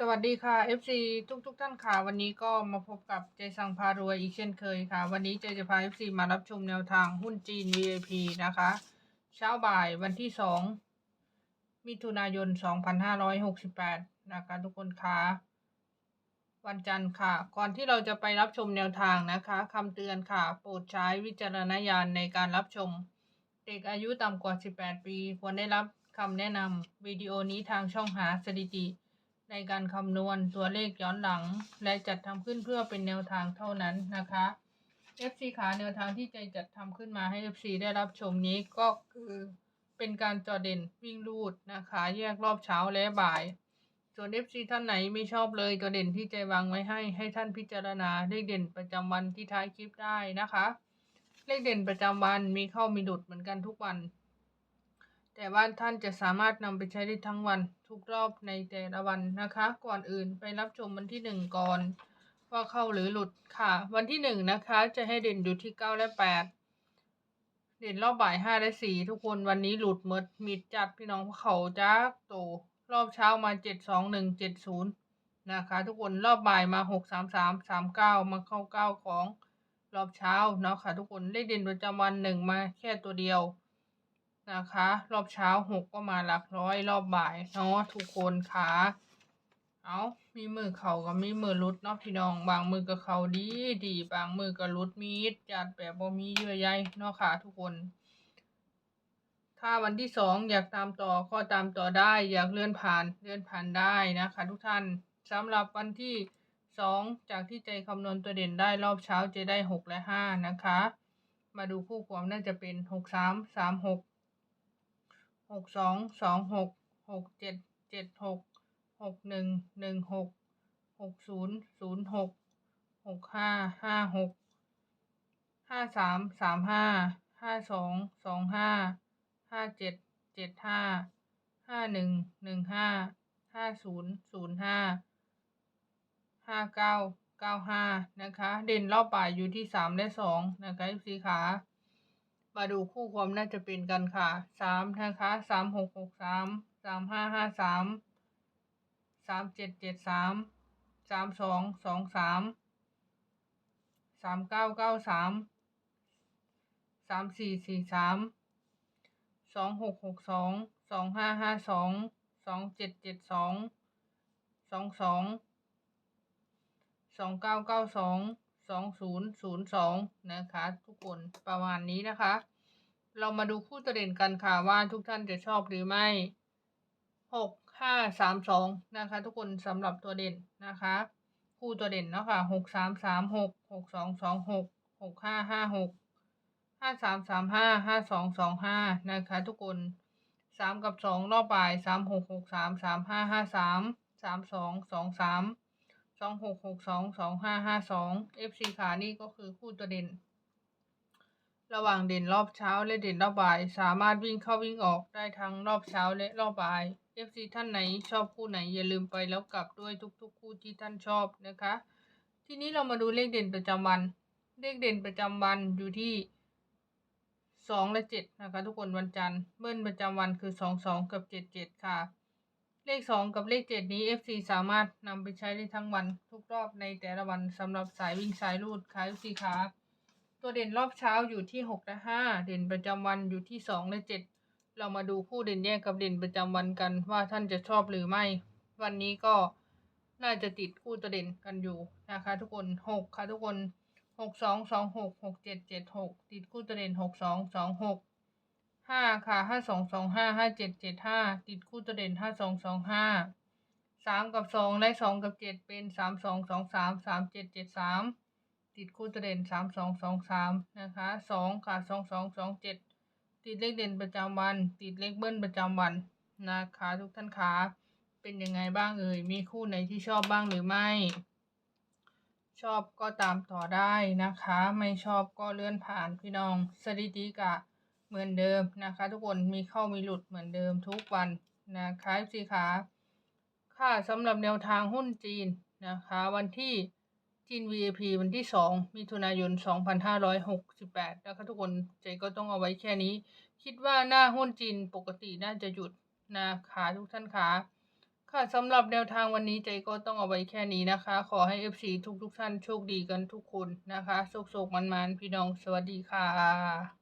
สวัสดีค่ะ FC ทุกทุกๆท่านค่ะ วันนี้ก็มาพบกับเจสังพารวยอีกเช่นเคยค่ะ วันนี้เจจะพา FC มารับชมแนวทางหุ้นจีน VIP นะคะ เช้าบ่ายวันที่ 2 มิถุนายน 2568 นะคะ ทุกคนค่ะวันจันทร์ค่ะ ก่อนที่เราจะไปรับชมแนวทางนะคะคำเตือนค่ะ โปรดใช้วิจารณญาณในการรับชม เด็กอายุต่ำกว่า 18 ปี ควรได้รับคำแนะนำวิดีโอนี้ทางช่องหาสถิติ ในการคำนวณตัวเลขย้อนหลัง และจัดทำขึ้นเพื่อเป็นแนวทางเท่านั้นนะคะ FC ขาแนวทางที่ใจจัดทำขึ้นมาให้ FC ได้รับชมนี้ก็คือเป็นการจอเด่นวิ่งรูดนะคะ แยกรอบเช้าและบ่าย ส่วน FC ท่านไหนไม่ชอบเลยตัวเด่นที่ใจวางไว้ให้ ให้ท่านพิจารณาเลขเด่นประจำวันที่ท้ายคลิปได้นะคะ เลขเด่นประจำวันมีเข้ามีหลุดเหมือนกันทุกวัน แต่ว่าท่านจะสามารถนำไปใช้ได้ทั้งวันทุกรอบในแต่ละวันนะคะ ก่อนอื่นไปรับชมวันที่หนึ่งก่อน ว่าเข้าหรือหลุดค่ะ วันที่หนึ่งนะคะ จะให้เด่นอยู่ที่เก้าและแปดเด่นรอบบ่ายห้าและสี่ทุกคนวันนี้หลุดหมดมิดจัดพี่น้องเขาจ้าโตรอบเช้ามาเจ็ดสองหนึ่งเจ็ดศูนย์นะคะ ทุกคนรอบบ่ายมาหกสามสามสามเก้ามาเข้าเก้าของรอบเช้าเนาะค่ะ ทุกคนเลขเด่นประจำวันหนึ่งมาแค่ตัวเดียว นะคะ รอบเช้าหกก็มาหลักร้อยรอบบ่ายเนาะทุกคนค่ะเอามีมือเขากับมีมือรุดเนาะพี่น้อง บางมือกับเขาดีดีบางมือกับรุดมีดจัดแบบบ่มีเยื่อใยเนาะค่ะทุกคน ถ้าวันที่สองอยากตามต่อก็ตามต่อได้ อยากเลื่อนผ่านเลื่อนผ่านได้นะคะ ทุกท่านสำหรับวันที่สองจากที่ใจคำนวณตัวเด่นได้รอบเช้าจะได้หกและห้านะคะ มาดูคู่ความน่าจะเป็นหกสามสามหก หกสองสองหกหกเจ็ดเจ็ดหกหกหนึ่งหนึ่งหกหกศูนย์ศูนย์หกหกห้าห้าหกห้าสามสามห้าห้าสองสองห้าห้าเจ็ดเจ็ดห้าห้าหนึ่งหนึ่งห้าห้าศูนย์ศูนย์ห้าห้าเก้าเก้าห้านะคะ เด่นรอบบ่ายอยู่ที่สามและสองนะคะสีขา มาดูคู่ความน่าจะเป็นกันค่ะสามนะคะสามหกหกสามสามห้าห้าสามสามเจ็ดเจ็ดสามสามสองสองสามสามเก้าเก้าสามสามสี่สี่สามสองหกหกสองสองห้าห้าสองสองเจ็ดเจ็ดสองสองสองสองเก้าเก้าสอง สองศูนย์ศูนย์สองนะคะ ทุกคนประมาณนี้นะคะ เรามาดูคู่ตัวเด่นกันค่ะว่าทุกท่านจะชอบหรือไม่หกห้าสามสองนะคะ ทุกคนสำหรับตัวเด่นนะคะ คู่ตัวเด่นเนาะค่ะหกสามสามหกหกสองสองหกหกห้าห้าหกห้าสามสามห้าห้าสองสองห้านะคะ ทุกคนสามกับสองรอบบ่ายสามหกหกสามสามห้าห้าสามสามสองสองสาม สองหกหกสองสองห้าห้าสอง FC ขานี่ก็คือคู่ตัวเด่น ระหว่างเด่นรอบเช้าและเด่นรอบบ่าย สามารถวิ่งเข้าวิ่งออกได้ทั้งรอบเช้าและรอบบ่าย FC ท่านไหนชอบคู่ไหนอย่าลืมไปแล้วกลับด้วยทุกๆ คู่ที่ท่านชอบนะคะ ทีนี้เรามาดูเลขเด่นประจำวัน เลขเด่นประจำวันอยู่ที่สองและเจ็ดนะคะ ทุกคนวันจันทร์เบิ้ลประจำวันคือสองสองกับเจ็ดเจ็ดค่ะ เลขสองกับเลขเจ็ดนี้ FC สามารถนำไปใช้ได้ทั้งวันทุกรอบในแต่ละวันสำหรับสายวิ่งสายรูดค่ะ FC ขาตัวเด่นรอบเช้าอยู่ที่หกและห้าเด่นประจำวันอยู่ที่สองและเจ็ดเรามาดูคู่เด่นแยกกับเด่นประจำวันกันว่าท่านจะชอบหรือไม่ วันนี้ก็น่าจะติดคู่ตัวเด่นกันอยู่นะคะ ทุกคนหกค่ะทุกคนหกสองสองหกหกเจ็ดเจ็ดหกติดคู่ตัวเด่นหกสองสอง ห้าค่ะห้าสองสองห้าห้าเจ็ดเจ็ดห้าติดคู่ตัวเด่นห้าสองสองห้าสามกับสองและสองกับเจ็ดเป็นสามสองสองสามสามเจ็ดเจ็ดสามติดคู่ตัวเด่นสามสองสองสามนะคะสองค่ะสองสองสองเจ็ดติดเลขเด่นประจำวัน ติดเลขเบิ้ลประจำวันนะคะทุกท่านคะเป็นยังไงบ้างเอ่ยมีคู่ไหนที่ชอบบ้างหรือไม่ ชอบก็ตามต่อได้นะคะ ไม่ชอบก็เลื่อนผ่านพี่น้องสถิติกะ เหมือนเดิมนะคะ ทุกคนมีเข้ามีหลุดเหมือนเดิมทุกวันนะคะสิคะค่ะสำหรับแนวทางหุ้นจีนนะคะ วันที่จีน VIP วันที่ 2 มิถุนายน 2568 นะคะทุกคนใจก็ต้องเอาไว้แค่นี้ คิดว่าหน้าหุ้นจีนปกติน่าจะหยุดนะคะทุกท่านคะค่ะสำหรับแนวทางวันนี้เจก็ต้องเอาไว้แค่นี้นะคะ ขอให้ FC ทุกทุกท่านโชคดีกันทุกคนนะคะสุขๆมันๆพี่น้องสวัสดีค่ะ